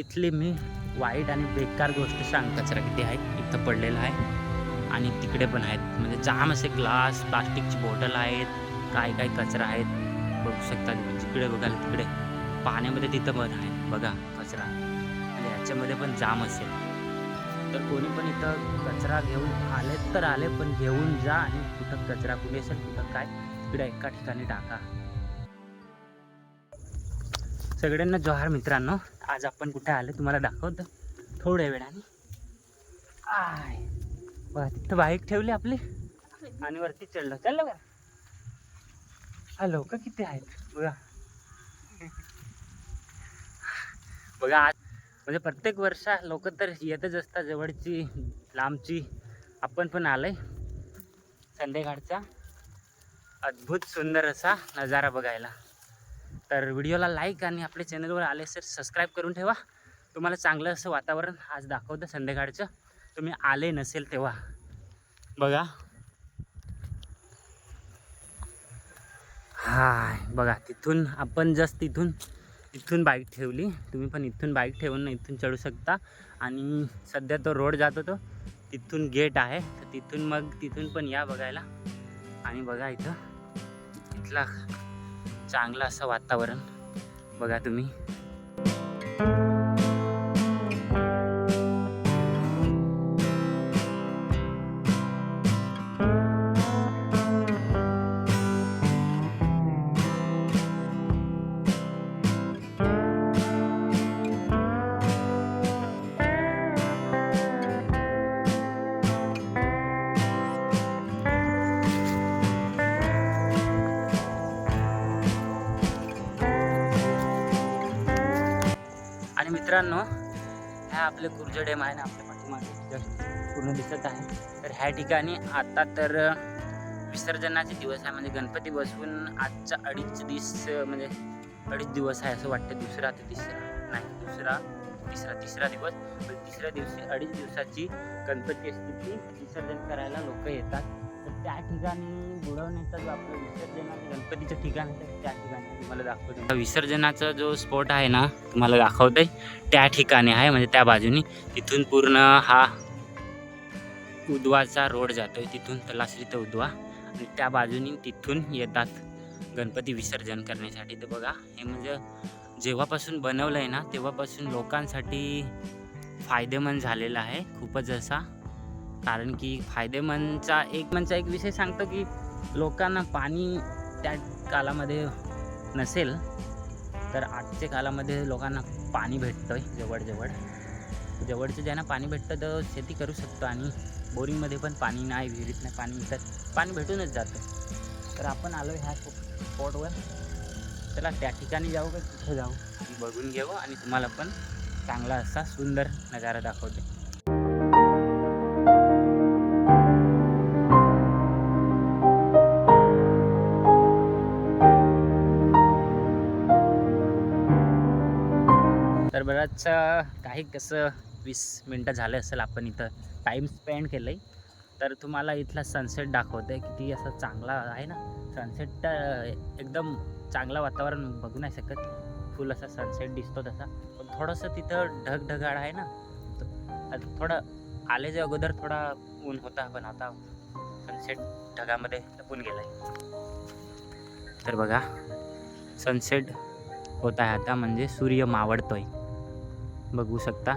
इथली मी वाईट आणि बेकार गोष्ट सांग कचरा किती आहे इथं पडलेला आहे. आणि तिकडे पण आहेत. म्हणजे जाम असे ग्लास प्लास्टिकची बॉटल आहेत काय काय कचरा आहेत. बघू शकता तुम्ही जिकडे बघाल तिकडे. पाण्यामध्ये तिथं पण आहे बघा कचरा. म्हणजे ह्याच्यामध्ये पण जाम असेल तर कोणी पण इथं कचरा घेऊन आले तर आले पण घेऊन जा आणि कुठं कचरा कुठे असेल कुठं काय तिकडे एका ठिकाणी टाका. सगळ्यांना जोहार मित्रांनो. आज आपण कुठे आलो तुम्हाला दाखवतो. थोड्या वेळाने. आय. बघा तिथं बाईक ठेवली आपली. आणि वरती चढलो. चाललं का? हा लोक किती आहेत? बघा. बघा आज म्हणजे प्रत्येक वर्षा लोक तर येतच असतात. जवळची लांबची. आपण पण आलंय. संध्याकाळचा अद्भुत सुंदर असा नजारा बघायला. तर व्हिडिओला लाईक आणि आपल्या चॅनलवर आले सर सबस्क्राईब करून ठेवा. तुम्हाला चांगलं असं वातावरण आज दाखवतं संध्याकाळचं. तुम्ही आले नसेल तेव्हा. बघा. हाय बघा तिथून आपण जस्ट तिथून इथून बाईक ठेवली. तुम्ही पण इथून बाईक ठेवून इथून चढू शकता. आणि सध्या तो रोड जात होतो. तिथून गेट आहे. तर तिथून मग तिथून पण या बघायला. आणि बघा इथं इथला चांगलं असं वातावरण. बघा तुम्ही. मित्रांनो ह्या आपले कुर्ज डॅम आहे ना आपल्या पाठीमागे. पूर्ण दिसत आहे. तर ह्या ठिकाणी आता तर विसर्जनाचे दिवस आहे. म्हणजे गणपती बसवून आजचा अडीच दिवस म्हणजे अडीच दिवस आहे असं वाटतं. दुसरा ते तिसरा नाही दुसरा तिसरा तिसरा दिवस. तिसऱ्या दिवशी अडीच दिवसाची गणपती असते ती विसर्जन करायला लोक येतात. तर त्या ठिकाणी बुडवण्याचा जो आपलं विसर्जनाचं गणपतीचं ठिकाण आहे त्या ठिकाणी तुम्हाला दाखवतो. विसर्जनाचा जो स्पॉट आहे ना तुम्हाला दाखवतंय त्या ठिकाणी आहे म्हणजे त्या बाजूनी. तिथून पूर्ण हा उद्वाचा रोड जातोय तिथून तलाश्री ते उद्वा. आणि त्या बाजूनी तिथून येतात गणपती विसर्जन करण्यासाठी. तर बघा हे म्हणजे जेव्हापासून बनवलं आहे ना तेव्हापासून लोकांसाठी फायदेमंद झालेलं आहे खूपच असा कारण की फायदेमनचा एक म्हणजे एक विषय सांगतो की लोकांना पाणी त्या कालामध्ये नसेल तर आजच्या कालामध्ये लोकांना पाणी भेटतं आहे जवळजवळ. जवळचं ज्यांना पाणी भेटतं तर शेती करू शकतो आणि बोरिंगमध्ये पण पाणी नाही विहिरीत नाही पाणी तर पाणी भेटूनच जातं. तर आपण आलो ह्या स्पॉटवर. चला त्या ठिकाणी जाऊ का? तिथं जाऊ. बघून घेऊ आणि तुम्हाला पण चांगला असा सुंदर नजारा दाखवते. तर बराच काही कसं वीस मिनटं झालं असेल आपण इथं टाईम स्पेंड केलं आहे तर तुम्हाला इथला सनसेट दाखवतं आहे किती असं चांगला आहे ना? सनसेट एकदम चांगलं वातावरण बघू नाही शकत. फुल असा सनसेट दिसतो तसा. पण थोडंसं तिथं ढगढगाळ आहे ना? आता थोडं आल्याच्या अगोदर थोडा ऊन होता पण आता सनसेट ढगामध्ये लपून गेला आहे तर बघा सनसेट होत आहे आता म्हणजे सूर्य मावळतोय. बघू शकता.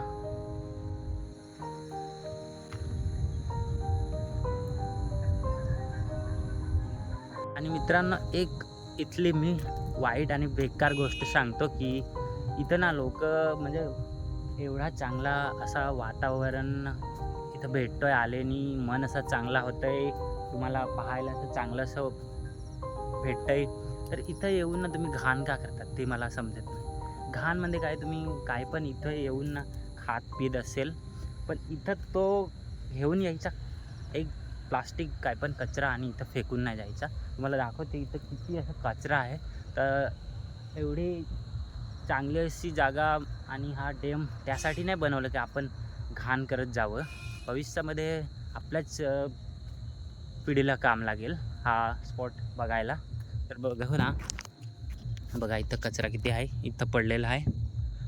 आणि मित्रांनो एक इथली मी वाईट आणि बेकार गोष्ट सांगतो की इथं ना लोक म्हणजे एवढा चांगला असा वातावरण इथं भेटतोय आलेनी मन असं चांगला होतंय तुम्हाला पाहायला असं चांगलं असं भेटतंय. तर इथं येऊन ना तुम्ही घाण का करतात ते मला समजत नाही. घाण म्हणजे काय तुम्ही काय पण इथं येऊन ना खात पीत असेल पण इथं तो घेऊन यायचा. एक प्लास्टिक काय पण कचरा आणि इथं फेकून नाही जायचा तुम्हाला दाखवते इथं किती असं कचरा आहे. तर एवढी चांगली अशी जागा आणि हा डेम त्यासाठी नाही बनवलं की आपण घाण करत जावं. भविष्यामध्ये आपल्याच पिढीला काम लागेल हा स्पॉट बघायला. तर बघू ना बघा इथं कचरा किती आहे इथं पडलेला आहे.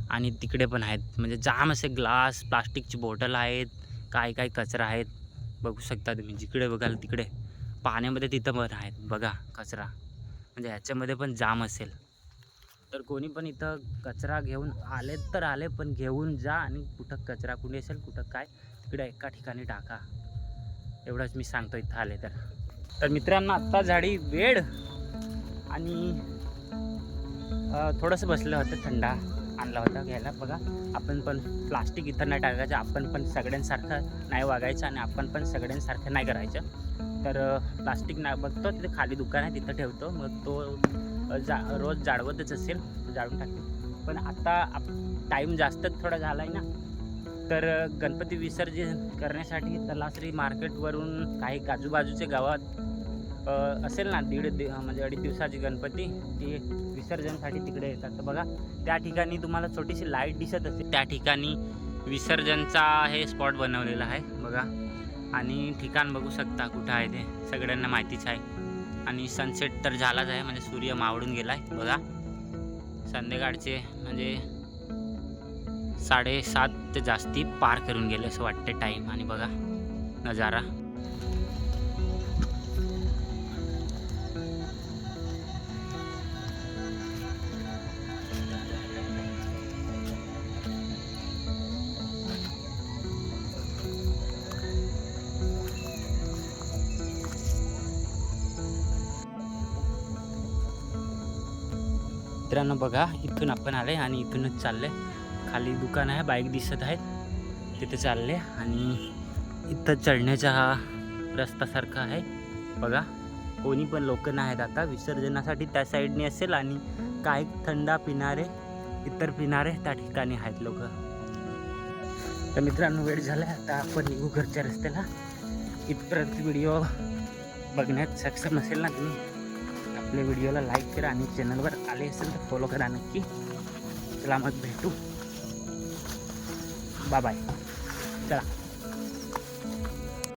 आणि तिकडे पण आहेत. म्हणजे जाम असे ग्लास प्लास्टिकची बॉटल आहेत काय काय कचरा आहेत. बघू शकता तुम्ही जिकडे बघाल तिकडे. पाण्यामध्ये तिथं पण आहेत. बघा कचरा. म्हणजे ह्याच्यामध्ये पण जाम असेल. तर कोणी पण इथं कचरा घेऊन आले तर आले पण घेऊन जा आणि कुठं कचरा कुठे असेल कुठं काय तिकडे एका ठिकाणी टाका. एवढंच मी सांगतो इथं आले तर. तर मित्रांनो आत्ता झाडी वेळ आणि थोडंसं बसलं होतं थंडा आणला होता घ्यायला. बघा आपण पण प्लास्टिक इथं नाही टाकायचं आपण पण सगळ्यांसारखं नाही वागायचं आणि आपण पण सगळ्यांसारखं नाही करायचं. तर प्लास्टिक नाही बघतो तिथे खाली दुकान आहे तिथं ठेवतो. मग तो जा रोज जाळवतच असेल जाळून टाकतो. पण आता आप टाईम जास्तच थोडा झाला आहे ना तर गणपती विसर्जन करण्यासाठी तलासरी मार्केटवरून काही आजूबाजूच्या गावात असेल ना दीड दि म्हणजे अडीच दिवसाची गणपती ती विसर्जनसाठी तिकडे येतात. तर बघा त्या ठिकाणी तुम्हाला छोटीशी लाइट दिसत असते त्या ठिकाणी विसर्जनचा हे स्पॉट बनवलेला आहे बघा. आणि ठिकाण बघू शकता कुठं आहे ते. सगळ्यांना माहितीच आहे. आणि सनसेट तर झालाच आहे म्हणजे सूर्य मावळून गेला आहे बघा. संध्याकाळचे म्हणजे साडेसात ते जास्ती पार करून गेले असं वाटते टाईम आणि बघा नजारा. मित्रांनो बघा इथून आपण आले आणि इथूनच चालले. खाली दुकान आहे बाईक दिसत आहेत. तिथे चालले आणि इथं चढण्याचा हा रस्तासारखा आहे. बघा कोणी पण लोक नाही आहेत आता. विसर्जनासाठी त्या साईडने असेल आणि काही थंडा पिणारे इतर पिणारे त्या ठिकाणी आहेत लोक. तर मित्रांनो वेळ झाला आता आपण निघू घरच्या रस्त्याला. इथपर्यंत व्हिडिओ बघण्यात सक्षम असेल ना तुम्ही? आपल्या व्हिडिओला लाईक करा आणि चॅनलवर आले असेल तर फॉलो करा नक्की. चला मग भेटू. बाय बाय चला.